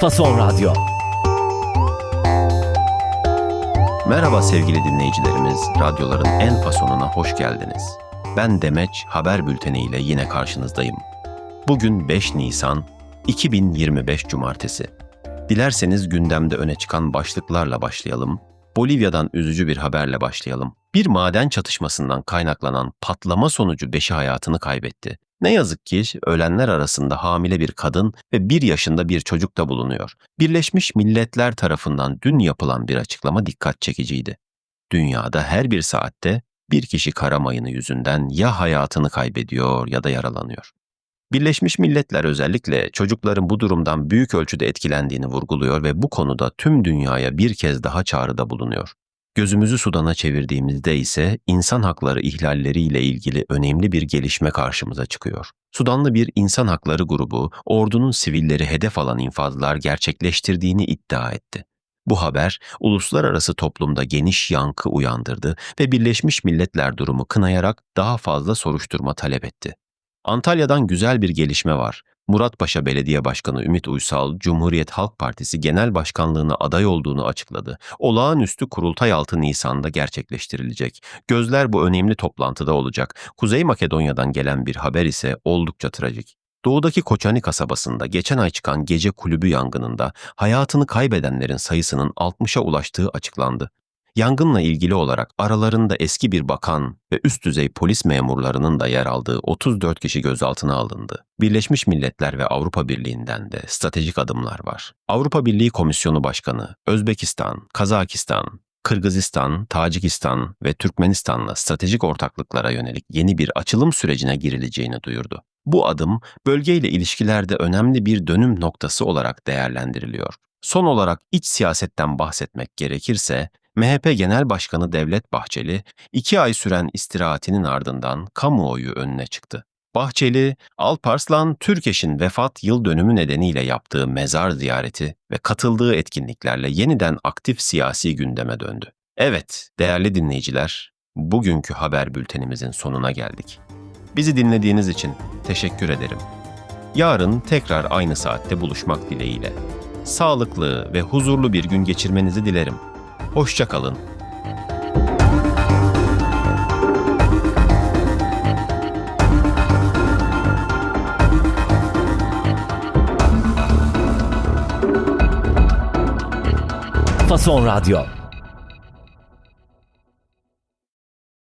Fason Radyo. Merhaba sevgili dinleyicilerimiz, radyoların en fasonuna hoş geldiniz. Ben Demeç, haber bülteni ile yine karşınızdayım. Bugün 5 Nisan 2025 Cumartesi. Dilerseniz gündemde öne çıkan başlıklarla başlayalım. Bolivya'dan üzücü bir haberle başlayalım. Bir maden çatışmasından kaynaklanan patlama sonucu beşi hayatını kaybetti. Ne yazık ki ölenler arasında hamile bir kadın ve bir yaşında bir çocuk da bulunuyor. Birleşmiş Milletler tarafından dün yapılan bir açıklama dikkat çekiciydi. Dünyada her bir saatte bir kişi kara mayını yüzünden ya hayatını kaybediyor ya da yaralanıyor. Birleşmiş Milletler özellikle çocukların bu durumdan büyük ölçüde etkilendiğini vurguluyor ve bu konuda tüm dünyaya bir kez daha çağrıda bulunuyor. Gözümüzü Sudan'a çevirdiğimizde ise insan hakları ihlalleriyle ilgili önemli bir gelişme karşımıza çıkıyor. Sudanlı bir insan hakları grubu ordunun sivilleri hedef alan infazlar gerçekleştirdiğini iddia etti. Bu haber uluslararası toplumda geniş yankı uyandırdı ve Birleşmiş Milletler durumu kınayarak daha fazla soruşturma talep etti. Antalya'dan güzel bir gelişme var. Muratpaşa Belediye Başkanı Ümit Uysal, Cumhuriyet Halk Partisi Genel Başkanlığına aday olduğunu açıkladı. Olağanüstü kurultay 6 Nisan'da gerçekleştirilecek. Gözler bu önemli toplantıda olacak. Kuzey Makedonya'dan gelen bir haber ise oldukça trajik. Doğudaki Koçani kasabasında geçen ay çıkan gece kulübü yangınında hayatını kaybedenlerin sayısının 60'a ulaştığı açıklandı. Yangınla ilgili olarak aralarında eski bir bakan ve üst düzey polis memurlarının da yer aldığı 34 kişi gözaltına alındı. Birleşmiş Milletler ve Avrupa Birliği'nden de stratejik adımlar var. Avrupa Birliği Komisyonu Başkanı Özbekistan, Kazakistan, Kırgızistan, Tacikistan ve Türkmenistan'la stratejik ortaklıklara yönelik yeni bir açılım sürecine girileceğini duyurdu. Bu adım bölgeyle ilişkilerde önemli bir dönüm noktası olarak değerlendiriliyor. Son olarak iç siyasetten bahsetmek gerekirse, MHP Genel Başkanı Devlet Bahçeli, iki ay süren istirahatinin ardından kamuoyu önüne çıktı. Bahçeli, Alparslan Türkeş'in vefat yıl dönümü nedeniyle yaptığı mezar ziyareti ve katıldığı etkinliklerle yeniden aktif siyasi gündeme döndü. Evet, değerli dinleyiciler, bugünkü haber bültenimizin sonuna geldik. Bizi dinlediğiniz için teşekkür ederim. Yarın tekrar aynı saatte buluşmak dileğiyle. Sağlıklı ve huzurlu bir gün geçirmenizi dilerim. Hoşça kalın. Fason Radyo.